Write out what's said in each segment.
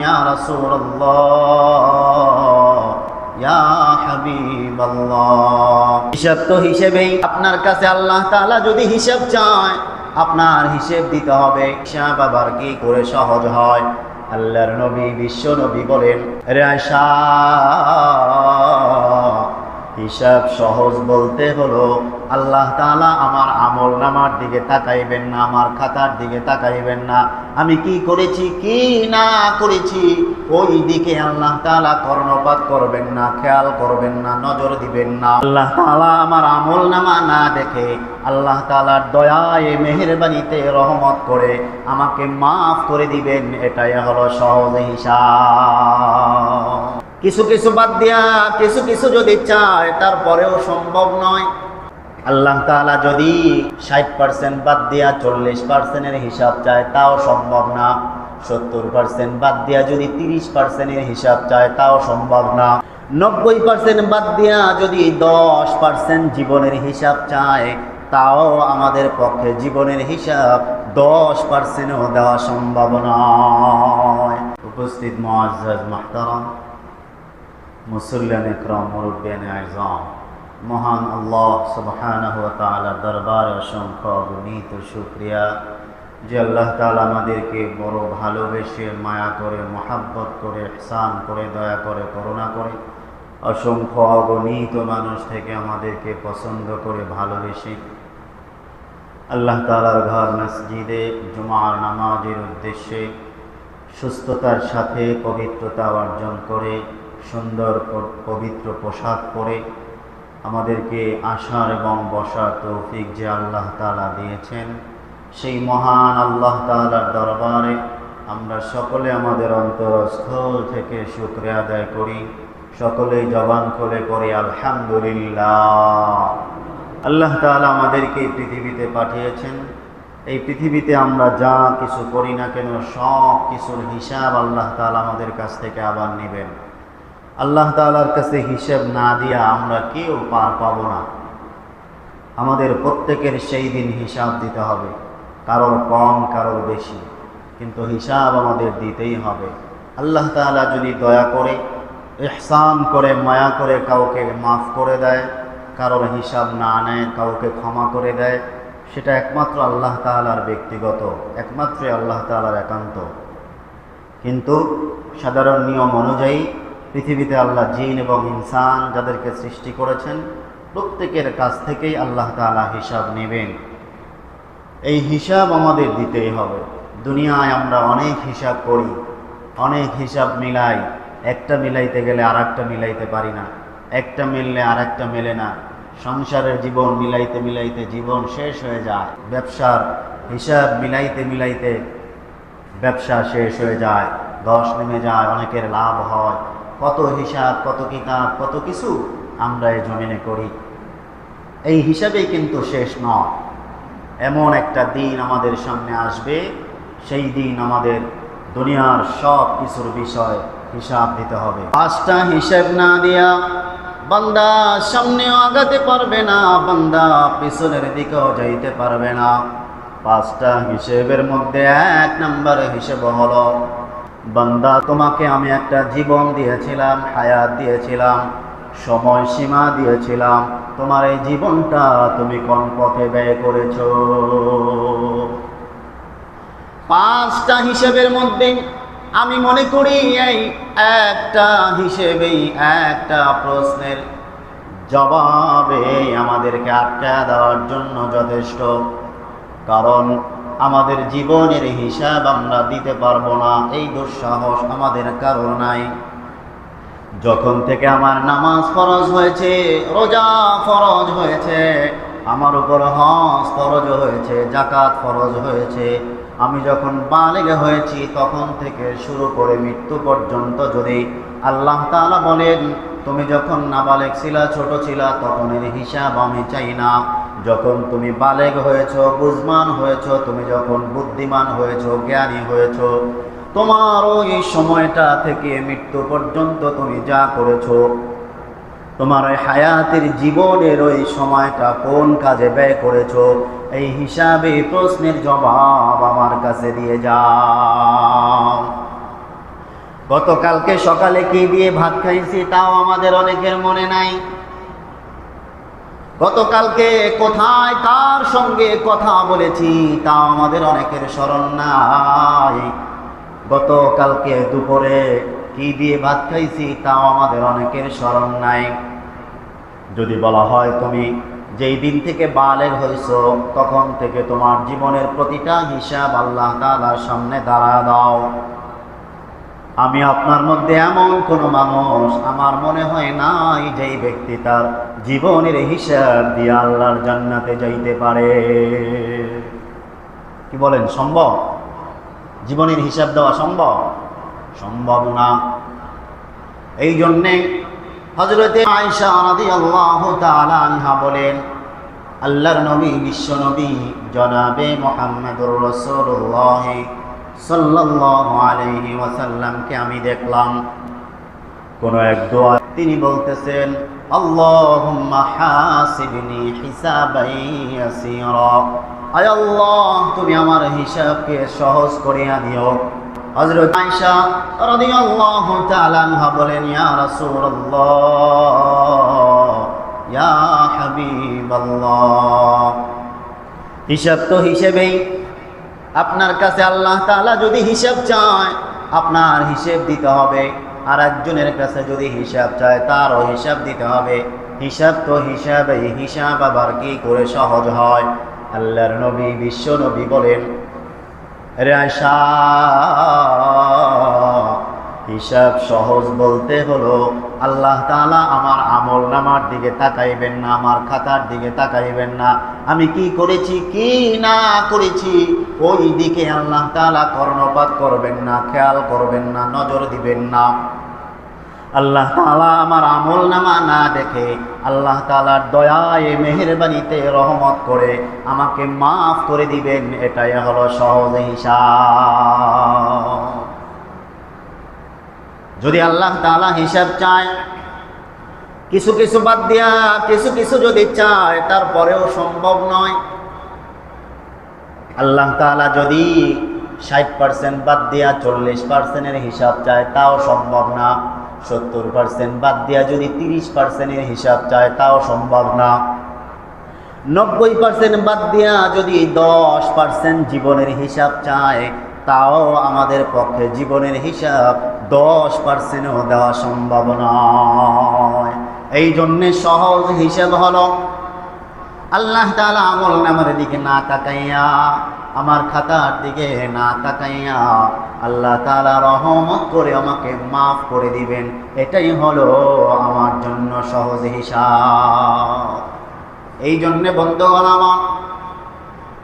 يا رسول الله يا حبيب الله হিসাব তো হিসেবেই আপনার কাছে আল্লাহ তাআলা যদি হিসাব চায় আপনার হিসেব দিতে হবে হিসাব আবার কি করে সহজ হয় আল্লাহর নবী বিশ্ব নবী বলেন রে আয়সা হিসাব সহজ বলতে হলো আল্লাহ তালা আমার আমল নামার দিকে তাকাইবেন না, আমার খাতার দিকে তাকাইবেন না। আমি কি করেছি, কি না করেছি, ওই দিকে আল্লাহ তাআলা কর্ণপাত করবেন না, খেয়াল করবেন না, নজর দিবেন না। আল্লাহ তালা আমার আমল নামা না দেখে আল্লাহ তাআলার দয়ায় মেহেরবানিতে রহমত করে আমাকে মাফ করে দিবেন, এটাই হলো সহজ হিসাব। কিছু কিছু বাদ দিয়া, কিছু কিছু যদি চায়, তারপরেও সম্ভব নয়। আল্লাহ তাআলা যদি ষাট পার্সেন্ট বাদ দিয়া চল্লিশ পার্সেন্টের হিসাব চায়, তাও সম্ভব না। সত্তর পার্সেন্ট বাদ দিয়া যদি তিরিশ পার্সেন্টের হিসাব চায়, তাও সম্ভব না। নব্বই পার্সেন্ট বাদ দিয়া যদি দশ পার্সেন্ট জীবনের হিসাব চায়, তাও আমাদের পক্ষে জীবনের হিসাব দশ পার্সেন্টও দেওয়া সম্ভব নয়। উপস্থিত মহাজ মাহতারাম মুসল্লান ইকরাম মুরব্বিয়ান আজম মহান আল্লাহ তাআলার দরবারে অসংখ্য গুণিত শুকরিয়া। যে আল্লাহ তাআলা আমাদেরকে বড় ভালোবেসে মায়া করে, মহাব্বত করে, ইহসান করে, দয়া করে, করুণা করে, অসংখ্য অগণিত মানুষ থেকে আমাদেরকে পছন্দ করে ভালোবেসে আল্লাহ তাআলার ঘর মসজিদে জুমার নামাজের উদ্দেশ্যে সুস্থতার সাথে পবিত্রতা অর্জন করে, সুন্দর পবিত্র পোশাক পরে আমাদেরকে আসার এবং বসার তৌফিক যে আল্লাহ তালা দিয়েছেন, সেই মহান আল্লাহ তাআলার দরবারে আমরা সকলে আমাদের অন্তরস্থল থেকে শুক্রিয়া আদায় করি। সকলেই জবান খুলে পড়ি, আলহামদুলিল্লাহ। আল্লাহ তাআলা আমাদেরকে পৃথিবীতে পাঠিয়েছেন। এই পৃথিবীতে আমরা যা কিছু করি না কেন, সব কিছুর হিসাব আল্লাহ তালা আমাদের কাছ থেকে আবার নেবেন। আল্লাহ তাআলার কাছে হিসেব না দিয়া আমরা কেউ পার পাব না। আমাদের প্রত্যেকের সেই দিন হিসাব দিতে হবে, কারোর কম, কারোর বেশি। কিন্তু হিসাব আমাদের দিতেই হবে। আল্লাহ তাআলা যদি দয়া করে, ইহসান করে, মায়া করে কাউকে মাফ করে দেয়, কারোর হিসাব না নেয়, কাউকে ক্ষমা করে দেয়, সেটা একমাত্র আল্লাহ তাআলার ব্যক্তিগত একমাত্র আল্লাহ তাআলার একান্ত। কিন্তু সাধারণ নিয়ম অনুযায়ী পৃথিবীতে আল্লাহ জিন এবং ইনসান যাদেরকে সৃষ্টি করেছেন, প্রত্যেকের কাছ থেকেই আল্লাহ তাআলা হিসাব নেবেন। এই হিসাব আমাদের দিতেই হবে। দুনিয়ায় আমরা অনেক হিসাব করি, অনেক হিসাব মিলাই, একটা মিলাইতে গেলে আর একটা মিলাইতে পারি না। একটা মিললে আর একটা মেলে না। সংসারের জীবন মিলাইতে মিলাইতে জীবন শেষ হয়ে যায়। ব্যবসার হিসাব মিলাইতে মিলাইতে ব্যবসা শেষ হয়ে যায়। দশ নেমে যায়, অনেকের লাভ হয়। কত হিসাব, কত কিতাব, কত কিছু আমরা এই জমিনে করি। এই হিসাবেই কিন্তু শেষ নয়। এমন একটা দিন আমাদের সামনে আসবে, সেই দিন আমাদের দুনিয়ার সব কিছুর বিষয় হিসাব দিতে হবে। পাঁচটা হিসাব না দিয়া বান্দা সামনেও আগাতে পারবে না, বান্দা পিছনের দিকেও যাইতে পারবে না। পাঁচটা হিসেবের মধ্যে এক নম্বর হিসেব হলো বান্দা, তোমাকে আমি একটা জীবন দিয়েছিলাম, হায়াত দিয়েছিলাম সময়সীমা দিয়েছিলাম। তোমার এই জীবনটা তুমি কোন পথে ব্যয় করেছ? পাঁচটা হিসেবের মধ্যে আমি মনে করি এই একটা হিসেবেই একটা প্রশ্নের জবাবে আমাদেরকে আটকা দেওয়ার জন্য যথেষ্ট। কারণ আমাদের জীবনের হিসাব আমরা দিতে পারব না। এই দুঃসাহস আমাদের কারণ নাই। যখন থেকে আমার নামাজ ফরজ হয়েছে, রোজা ফরজ হয়েছে, আমার উপর হজ ফরজ হয়েছে জাকাত ফরজ হয়েছে, আমি যখন বালেগে হয়েছি, তখন থেকে শুরু করে মৃত্যু পর্যন্ত যদি আল্লাহ তাআলা বলেন, তুমি যখন নাবালেগ ছিলা, ছোট ছিলা, তখন এর হিসাব আমি চাই না। যখন তুমি বালেগ হয়েছ, বুঝমান হয়েছ, তুমি যখন বুদ্ধিমান হয়েছ, জ্ঞানী হয়েছ, তোমার ওই সময়টা থেকে মৃত্যু পর্যন্ত তুমি যা করেছ, তোমার ওই হায়াতের জীবনের ওই সময়টা কোন কাজে ব্যয় করেছ, এই হিসাবে প্রশ্নের জবাব আমার কাছে দিয়ে যাও। গতকালকে সকালে কি দিয়ে ভাত খাইছি তাও আমাদের অনেকের মনে নাই। গতকালকে কোথায় কার সঙ্গে কথা বলেছি তাও আমাদের অনেকের স্মরণ নাই। গতকালকে দুপুরে কি দিয়ে ভাত খাইছি তাও আমাদের অনেকের স্মরণ নাই। যদি বলা হয় তুমি যেই দিন থেকে বালেগ হয়েছ তখন থেকে তোমার জীবনের প্রতিটা হিসাব আল্লাহ তাআলার সামনে দাঁড়া দাও। আমি আপনার মধ্যে এমন কোনো মানুষ, আমার মনে হয় নাই যেই ব্যক্তি তার জীবনের হিসাব দিয়ে আল্লাহর জান্নাতে যাইতে পারে। কি বলেন, সম্ভব? জীবনের হিসাব দেওয়া সম্ভব? সম্ভব না। এই জন্যে হজরতে তাআলা আনহা বলেন, আল্লাহর নবী, বিশ্ব নবী, জনাবে মোহাম্মদুর রাসূলুল্লাহ আলাইহি ওয়াসাল্লামকে আমি দেখলাম। কোন এক দোয়া তিনি বলতেছেন আল্লাহ, তুমি আমার হিসাবকে সহজ করিয়া দিও। ইয়া ইয়া হিসাব তো হিসেবেই আপনার কাছে আল্লাহ তাআলা যদি হিসাব চায়, আপনার হিসেব দিতে হবে। আর একজনের কাছে যদি হিসাব চায়, তারও হিসাব দিতে হবে। হিসাব তো হিসাবে হিসাব আবার কি করে সহজ হয়? আল্লাহর নবী, বিশ্ব নবী বলেন, রে আয়সা হিসাব সহজ বলতে হলো আল্লাহ তালা আমার আমল নামার দিকে তাকাইবেন না, আমার খাতার দিকে তাকাইবেন না। আমি কি করেছি, কি না করেছি, ওই দিকে আল্লাহ তাআলা কর্ণপাত করবেন না, খেয়াল করবেন না, নজর দিবেন না। আল্লাহ তাআলা আমার আমল নামা না দেখে আল্লাহ তাআলার দয়ায় মেহেরবানিতে রহমত করে আমাকে মাফ করে দিবেন, এটাই হলো সহজ হিসাব। যদি আল্লাহ তাআলা হিসাব চায়, কিছু কিছু বাদ দিয়া কিছু কিছু যদি চায়, তারপরেও সম্ভব নয়। আল্লাহ তাআলা যদি ষাট পার্সেন্ট বাদ দিয়া চল্লিশ পার্সেন্টের হিসাব চায়, তাও সম্ভব না। সত্তর পার্সেন্ট বাদ দিয়া যদি তিরিশ পার্সেন্টের হিসাব চায়, তাও সম্ভব না। নব্বই পার্সেন্ট বাদ দিয়া যদি দশ পার্সেন্ট জীবনের হিসাব চায় তাও আমাদের পক্ষে জীবনের হিসাব দশ পার্সেন্টও দেওয়া সম্ভব নয়। এই জন্যে সহজ হিসাব হলো, আল্লাহ তাআলা আমল নামের দিকে না তাকাইয়া, আমার খাতার দিকে না তাকাইয়া আল্লাহ তালা রহমত করে আমাকে মাফ করে দিবেন। এটাই হলো আমার জন্য সহজ হিসাব। এই জন্যে বন্ধুগণ আমার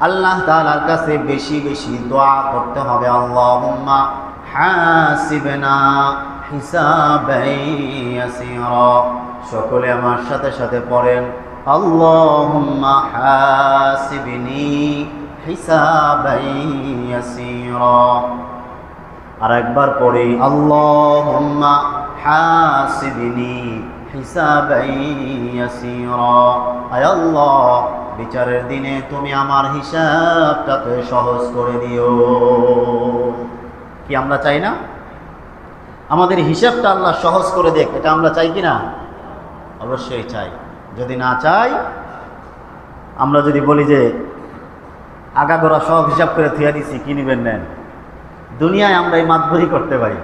আল্লাহ তাআলার কাছে বেশি বেশি দোয়া করতে হবে। আল্লাহুম্মা হাসিবনা হিসাবাই ইয়াসীরা। সকলে আমার সাথে সাথে পড়েন। আল্লাহুম্মা হাসিবনি হিসাবাই ইয়াসীরা। আর একবার পড়ি। আল্লাহুম্মা হাসিবনি হিসাবাই ইয়াসীরা। আয় আল্লাহ। বিচারের দিনে তুমি আমার হিসাবটাকে সহজ করে দিও। কি আমরা চাই না? আমাদের হিসাবটা আল্লাহ সহজ করে দেখ, এটা আমরা চাই কি না? অবশ্যই চাই। যদি না চাই, আমরা যদি বলি যে আগাগোড়া সব হিসাব করে থুয়া দিছি, কি নিবেন নেন? দুনিয়ায় আমরা এই মাতভরি করতে পারি।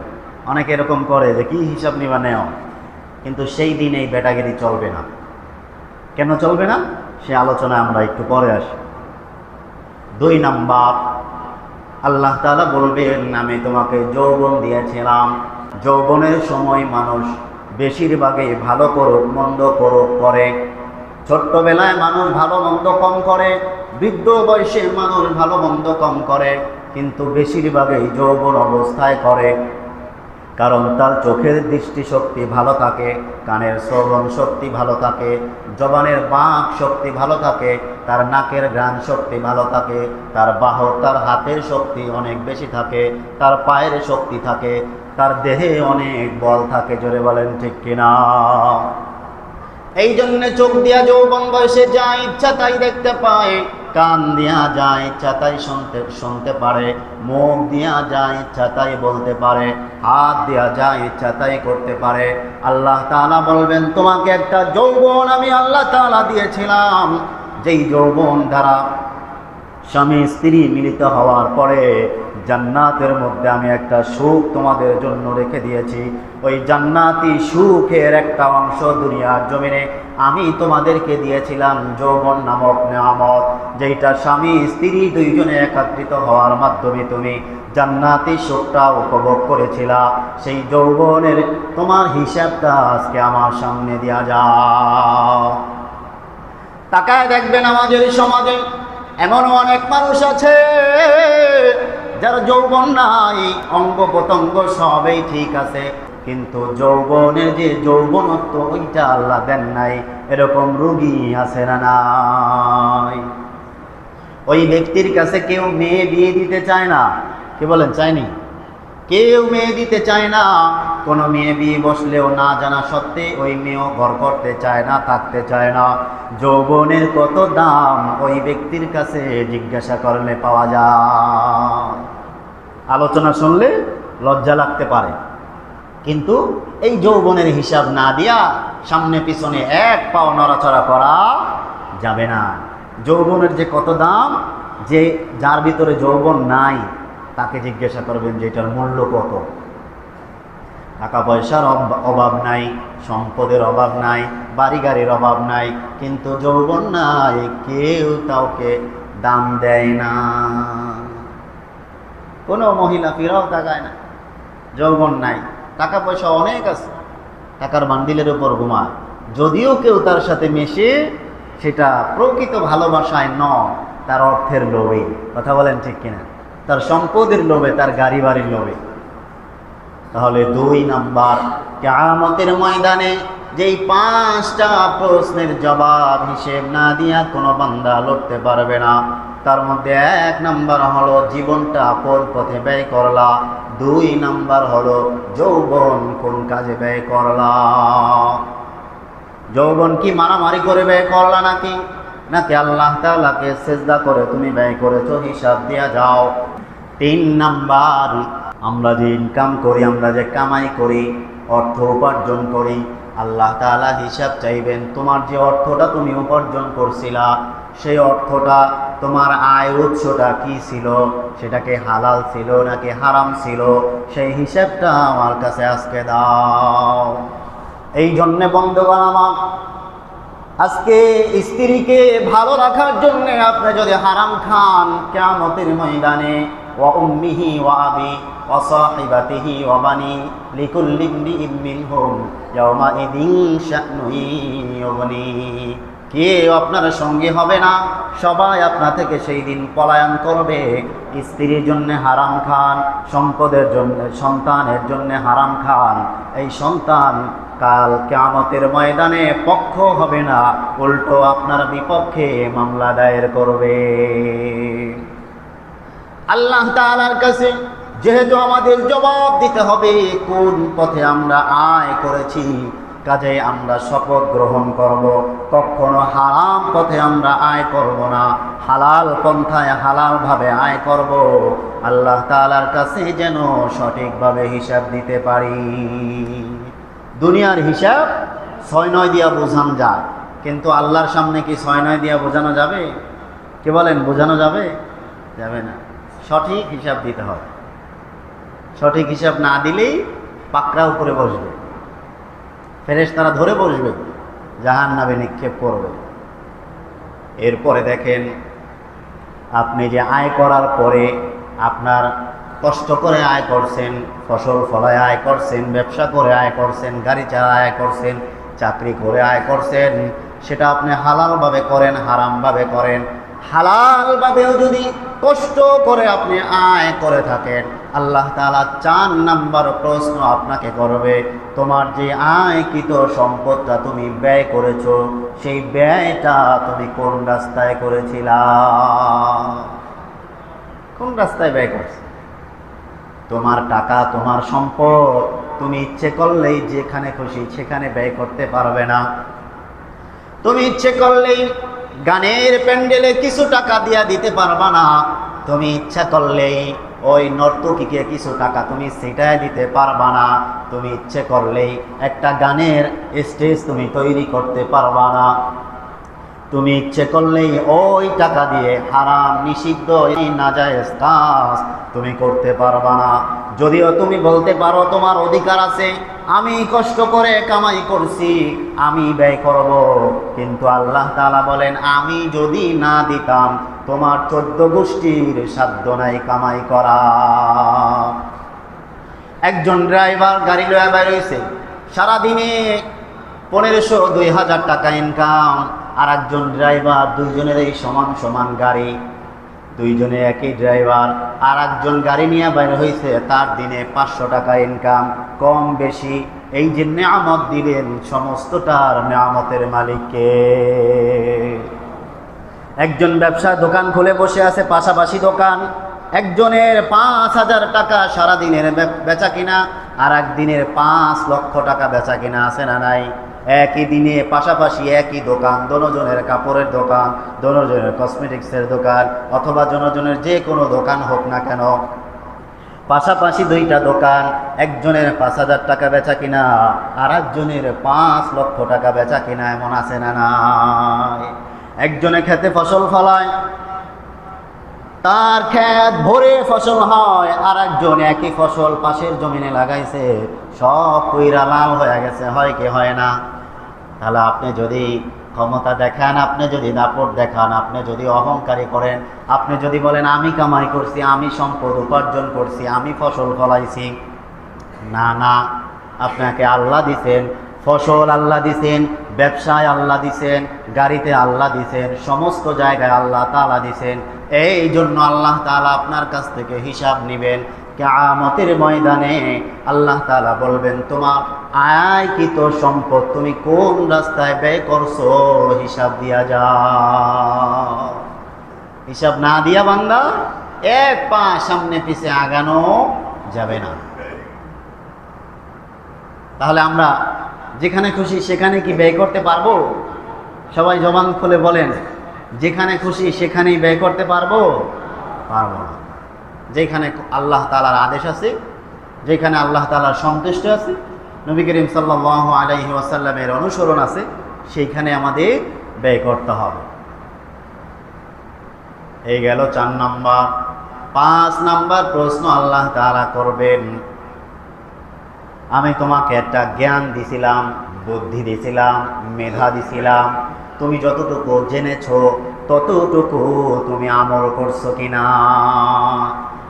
অনেকে এরকম করে যে, কি হিসাব নিবা নেও? কিন্তু সেই দিন এই বেটাগিরি চলবে না। কেন চলবে না? সে আলোচনায় আমরা একটু পরে আসি। দুই নাম্বার, আল্লাহ তালা বলবেন, আমি তোমাকে যৌবন দিয়েছিলাম। যৌবনের সময় মানুষ বেশিরভাগই ভালো করুক, মন্দ করুক, করে। ছোট্টবেলায় মানুষ ভালো, মন্দ, কম করে। বৃদ্ধ বয়সে মানুষ ভালো, মন্দ, কম করে। কিন্তু বেশিরভাগই যৌবন অবস্থায় করে। কারণ তার চোখের দৃষ্টিশক্তি ভালো থাকে, কানের শ্রবণ শক্তি ভালো থাকে, জবানের বাঁক শক্তি ভালো থাকে, তার নাকের ঘ্রাণ শক্তি ভালো থাকে, তার বাহক, তার হাতের শক্তি অনেক বেশি থাকে, তার পায়ের শক্তি থাকে, তার দেহে অনেক বল থাকে, জোরে বলেন ঠিক কিনা? এই জন্য চোখ দিয়া যৌবন বয়সে যা ইচ্ছা তাই দেখতে পায়। কান দিয়া যায়, চাতাই শুনতে শুনতে পারে, মুখ দিয়া যায়, চাতাই বলতে পারে, হাত দিয়া যায়, চাতাই করতে পারে। আল্লাহ তাআলা বলবেন, তোমাকে একটা যৌবন আমি আল্লাহ তাআলা দিয়েছিলাম। যেই যৌবন দ্বারা স্বামী স্ত্রী মিলিত হওয়ার পরে জান্নাতের মধ্যে আমি একটা সুখ তোমাদের জন্য রেখে দিয়েছি। ওই জান্নাতি সুখের একটা অংশ দুনিয়ার জমিনে আমি তোমাদেরকে দিয়েছিলাম যৌবন নামক নেয়ামত যেটা স্বামী, স্ত্রী দুইজনে একত্রিত হওয়ার মাধ্যমে তুমি জান্নাতি সুখটা উপভোগ করেছিলা। সেই যৌবনের তোমার হিসাবটা আজকে আমার সামনে দেওয়া যাও। তাকায় দেখবেন আমাদের সমাজে এমন অনেক মানুষ আছে যার যৌবন নাই, অঙ্গ প্রত্যঙ্গ সবই ঠিক আছে। কিন্তু যৌবনের যে যৌবনত্ব, ওইটা আল্লাহ দেন নাই। এরকম রুগী আছে না নাই? ওই ব্যক্তির কাছে কেউ মেয়ে বিয়ে দিতে চায় না। কি বলেন, চায়নি? কেউ মেয়ে দিতে চায় না। কোনো মেয়ে বিয়ে বসলেও না জানা সত্ত্বে ওই মেয়েও ঘর করতে চায় না, থাকতে চায় না। যৌবনের কত দাম, ওই ব্যক্তির কাছে জিজ্ঞাসা করলে পাওয়া যায়। আলোচনা শুনলে লজ্জা লাগতে পারে। কিন্তু এই যৌবনের হিসাব না দিয়া সামনে পিছনে এক পাও নড়াচড়া করা যাবে না। যৌবনের যে কত দাম, যে যার ভিতরে যৌবন নাই, তাকে জিজ্ঞাসা করবেন যে এটার মূল্য কত? টাকা পয়সার অভাব নাই, সম্পদের অভাব নাই বাড়ি গাড়ির অভাব নাই, কিন্তু যৌবন নাই, কেউ কাউকে দাম দেয় না। কোনো মহিলা ফিরাও তাকায় না। যৌবন নাই, টাকা পয়সা অনেক আছে, টাকার বান্ডিলের উপর ঘুমায়। যদিও কেউ তার সাথে মেশে, সেটা প্রকৃত ভালোবাসায় নয়, তার অর্থের লোভে। কথা বলেন ঠিক কিনা? তার সম্পদের লোভে, তার গাড়ি বাড়ির লোভে। তাহলে দুই নাম্বার, কেয়ামতের ময়দানে যেই পাঁচটা প্রশ্নের জবাব হিসেব না দিয়া কোনো বান্দা লড়তে পারবে না। তার মধ্যে এক নাম্বার হলো জীবনটা কোন পথে ব্যয় করলা? দুই নাম্বার হলো যৌবন কোন কাজে ব্যয় করলা? যৌবন কি মারামারি করে ব্যয় করলা নাকি? নাকি আল্লাহ তাআলাকে সেজদা করে তুমি ব্যয় করেছ হিসাব দিয়া যাও। তিন নাম্বার, আমরা যে ইনকাম করি, আমরা যে কামাই করি, অর্থ উপার্জন করি, আল্লাহ তাআলা হিসাব চাইবেন তোমার যে অর্থটা তুমি উপার্জন করছিলা, সেই অর্থটা তোমার আয় উৎসটা কি ছিল? সেটাকে হালাল ছিল নাকি হারাম ছিল? সেই হিসাবটা আমার কাছে আজকে দাও। এই জন্যে বন্ধুগণ আমার, আজকে স্ত্রীকে ভালো রাখার জন্য আপনি যদি হারাম খান কেমতের ময়দানে, ওয়া উম্মিহি ওয়া আবি, ওয়া বানি, লিকুল্লি ইমরিইম মিনহুম ইয়াওমাইদিন শা'নুন ইউগনি। কেউ আপনার সঙ্গে হবে না? সবাই আপনা থেকে সেই দিন পলায়ন করবে। স্ত্রীর জন্য হারাম খান, সম্পদের জন্য, সন্তানের জন্য হারাম খান। এই সন্তান কাল কেয়ামতের ময়দানে পক্ষ হবে না, উল্টো আপনার বিপক্ষে মামলা দায়ের করবে। আল্লাহ তাআলার কাছে যেহেতু আমাদের জবাব দিতে হবে, কোন পথে আমরা আয় করেছি কাজে আমরা শপথ গ্রহণ করব। কখনো হারাম পথে আমরা আয় করব না। হালাল পন্থায় হালালভাবে আয় করব। আল্লাহ তাআলার কাছে যেন সঠিকভাবে হিসাব দিতে পারি। দুনিয়ার হিসাব ছয় নয় দিয়া বোঝান যায়। কিন্তু আল্লাহর সামনে কি ছয় নয় দিয়া বোঝানো যাবে? কে বলেন, বোঝানো যাবে? যাবে না। সঠিক হিসাব দিতে হবে। সঠিক হিসাব না দিলেই পাকড়া উপরে বসবে। ফেরেশ তারা ধরে বসবে জাহান নামে নিক্ষেপ করবে। এরপরে দেখেন, আপনি যে আয় করার পরে আপনার কষ্ট করে আয় করছেন, ফসল ফলায় আয় করছেন, ব্যবসা করে আয় করছেন, গাড়ি চালা আয় করছেন, চাকরি করে আয় করছেন, সেটা আপনি হালালভাবে করেন, হারামভাবে করেন। হালালভাবেও যদি কষ্ট করে আপনি আয় করে থাকেন আল্লাহ তাআলা চার নাম্বার প্রশ্ন আপনাকে করবে, তোমার যে আয়কৃত সম্পদটা তুমি ব্যয় করেছ, সেই ব্যয়টা তুমি কোন রাস্তায় করেছিলা? কোন রাস্তায় ব্যয় করছ? তোমার টাকা, তোমার সম্পদ তুমি ইচ্ছে করলেই যেখানে খুশি সেখানে ব্যয় করতে পারবে না। তুমি ইচ্ছে করলেই গানের প্যান্ডেলে কিছু টাকা দিয়া দিতে পারবা না। তুমি ইচ্ছা করলেই ওই নর্তকীকে কিছু টাকা তুমি সেটাই দিতে পারবা না। তুমি ইচ্ছে করলেই একটা গানের স্টেজ তুমি তৈরি করতে পারবা না। তুমি ইচ্ছে করলেই ওই টাকা দিয়ে হারাম, নিষিদ্ধ না যায় তুমি করতে পারবা না। যদিও তুমি বলতে পারো তোমার অধিকার আছে, আমি কষ্ট করে কামাই করছি, আমি ব্যয় করব। কিন্তু আল্লাহ তাআলা বলেন, আমি যদি না দিতাম, তোমার চোদ্দ গোষ্ঠীর সাধ্য নাই কামাই করা। একজন ড্রাইভার গাড়ি লয়া বাইর হয়েছে সারাদিনে পনেরোশো দুই হাজার টাকা ইনকাম আর একজন ড্রাইভার দুইজনের এই সমান সমান গাড়ি। দুইজনে একই ড্রাইভার আর একজন গাড়ি নিয়ে বাইর হয়েছে তার দিনে পাঁচশো টাকা ইনকাম কম বেশি। এই যে নেয়ামত দিলেন সমস্তটার নেয়ামতের মালিককে। একজন ব্যবসা দোকান খুলে বসে আছে, পাশাপাশি দোকান। একজনের পাঁচ হাজার টাকা সারাদিনের বেচা কিনা আর একদিনের পাঁচ লক্ষ টাকা বেচা কিনা আছে না নাই? একই দিনে, পাশাপাশি একই দোকান, দনোজনের কাপড়ের দোকান, দনোজনের কসমেটিক্সের দোকান, অথবা জনজনের যে কোনো দোকান হোক না কেন। পাশাপাশি দুইটা দোকান, একজনের পাঁচ হাজার টাকা বেচা কিনা আর একজনের পাঁচ লক্ষ টাকা বেচা কিনা, এমন আছে না নাই? একজনে খেতে ফসল ফলায় তার ক্ষেত ভরে ফসল হয় আর একজন একই ফসল পাশের জমিনে লাগাইছে। সব কইরা লাল হয়ে গেছে, হয় কি হয় না? তাহলে আপনি যদি ক্ষমতা দেখান, আপনি যদি দাপট দেখান, আপনি যদি অহংকারী করেন, আপনি যদি বলেন, আমি কামাই করছি, আমি সম্পদ উপার্জন করছি, আমি ফসল ফলাইছি। না না, আপনাকে আল্লাহ দিছেন ফসল আল্লাহ দিছেন, ব্যবসায় আল্লাহ দিছেন, গাড়িতে আল্লাহ দিছেন, সমস্ত জায়গায় আল্লাহ তালা দিছেন। এই জন্য আল্লাহ তালা আপনার কাছ থেকে হিসাব নেবেন। কেয়ামতের ময়দানে আল্লাহ তালা বলবেন, তোমার আয়কৃত সম্পদ তুমি কোন রাস্তায় ব্যয় করছ? হিসাব দিয়া যা হিসাব না দিয়া বান্দা, এক পা সামনে পিছে আগানো যাবে না। তাহলে আমরা যেখানে খুশি সেখানে কি ব্যয় করতে পারব? সবাই জবান খুলে বলেন, যেখানে খুশি সেখানেই ব্যয় করতে পারব? পারব না। যেখানে আল্লাহ তালার আদেশ আছে, যেখানে আল্লাহ তালার সন্তুষ্ট আছে, নবী করিম সাল্লাহ আলাইহি ওয়াসাল্লামের অনুসরণ আছে, সেইখানে আমাদের ব্যয় করতে হবে। এই গেল চার নাম্বার। পাঁচ নাম্বার প্রশ্ন আল্লাহ তাআলা করবেন আমি তোমাকে একটা জ্ঞান দিছিলাম, বুদ্ধি দিছিলাম, মেধা দিছিলাম। তুমি যতটুকু জেনেছ, ততটুকু তুমি আমল করছ কিনা?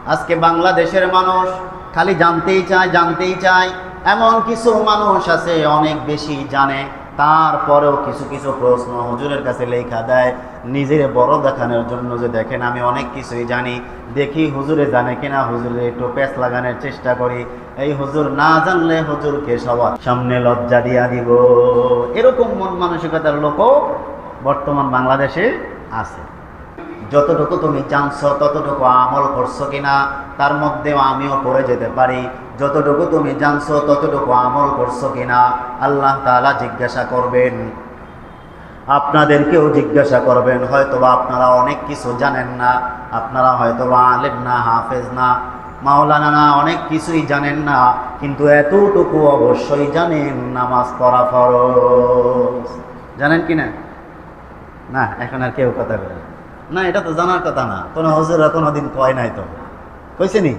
আজকে বাংলাদেশের মানুষ খালি জানতেই চায় জানতেই চায়। এমন কিছু মানুষ আছে, অনেক বেশি জানে। তারপরেও কিছু কিছু প্রশ্ন হুজুরের কাছে লেখা দেয় নিজের বড় দেখানোর জন্য যে দেখেন আমি অনেক কিছুই জানি, দেখি হুজুরে জানে কিনা, হুজুরে একটু পেঁচ লাগানোর চেষ্টা করি। এই হুজুর না জানলে হুজুরকে সবার? সামনে লজ্জা দিয়া দিব। এরকম মন মানসিকতার লোকও বর্তমান বাংলাদেশে আছে। যতটুকু তুমি জানছো, ততটুকু আমল করছ কিনা, তার মধ্যেও আমিও পড়ে যেতে পারি। যতটুকু তুমি জানছো, ততটুকু আমল করছ কিনা, আল্লাহ তাআলা জিজ্ঞাসা করবেন। আপনাদেরকেও জিজ্ঞাসা করবেন, হয়তোবা আপনারা অনেক কিছু জানেন না, আপনারা হয়তোবা আলেম না, হাফেজ না, মাওলানা না, অনেক কিছুই জানেন না, কিন্তু এতটুকু অবশ্যই জানেন নামাজ পড়া ফরজ। জানেন কি না? না, এখন আর কেউ কথা বলে না। এটা তো জানার কথা না। কোনো হজুরা কোনো দিন কয় নাই তো। কইছে নি?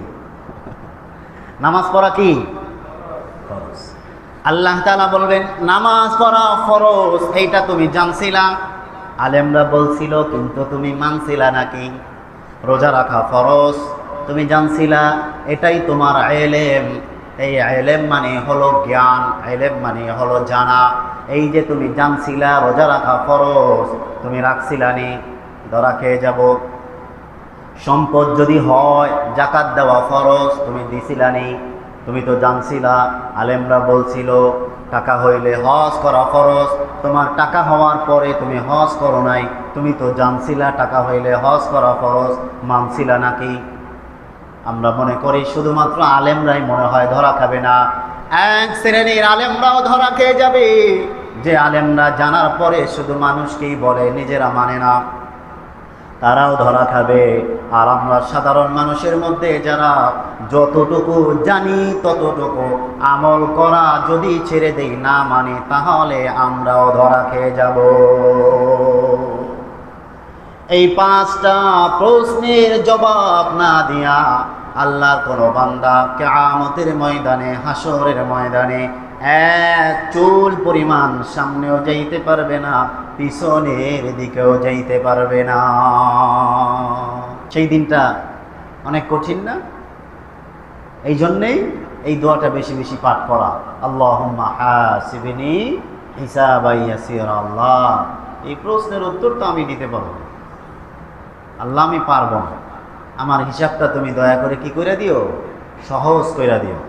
নামাজ পড়া কি? আল্লাহ তাআলা বলবেন নামাজ পড়া ফরজ, এইটা তুমি জানছিলা? আলেমরা বলছিল, কিন্তু তুমি মানছিলা নাকি? রোজা রাখা ফরজ, তুমি জানছিলা? এটাই তোমার এলেম এই এলেম মানে হলো জ্ঞান এলেম মানে হলো জানা। এই যে তুমি জানছিলা, রোজা রাখা ফরজ, তুমি রাখছিলা নি? ধরা খেয়ে যাব। সম্পদ যদি হয়, জাকাত দেওয়া ফরজ, তুমি দিছিলা নি? তুমি তো জানছিলা, আলেমরা বলছিল, টাকা হইলে হজ করা ফরজ, তোমার টাকা হওয়ার পরে তুমি হজ করো নাই, তুমি তো জানছিলা টাকা হইলে হজ করা ফরজ, মানছিলা নাকি? আমরা মনে করি শুধুমাত্র আলেমরাই মনে হয় ধরা খাবে না। এক শ্রেণির আলেমরাও ধরা খেয়ে যাবে। যে আলেমরা জানার পরে শুধু মানুষকেই বলে, নিজেরা মানে না। তারাও ধরা খাবে। আর আমরা সাধারণ মানুষের মধ্যে যারা যতটুকু জানি, ততটুকু আমল করা যদি ছেড়ে দেই না মানে তাহলে আমরাও ধরা খেয়ে যাব। এই পাঁচটা প্রশ্নের জবাব না দিয়া আল্লাহর কোনো বান্দা কেয়ামতের ময়দানে হাসরের ময়দানে এক চুল পরিমাণ সামনেও যাইতে পারবে না, পিছনের দিকেও যাইতে পারবে না। সেই দিনটা অনেক কঠিন না? এই জন্যেই এই দোয়াটা বেশি বেশি পাঠ করা আল্লাহ হাসিবিনি হিসাবাইয়াসির আল্লাহ। এই প্রশ্নের উত্তর তো আমি দিতে পারব আল্লাহ আমি পারব আমার হিসাবটা তুমি দয়া করে কি করে দিও? সহজ করে দিও।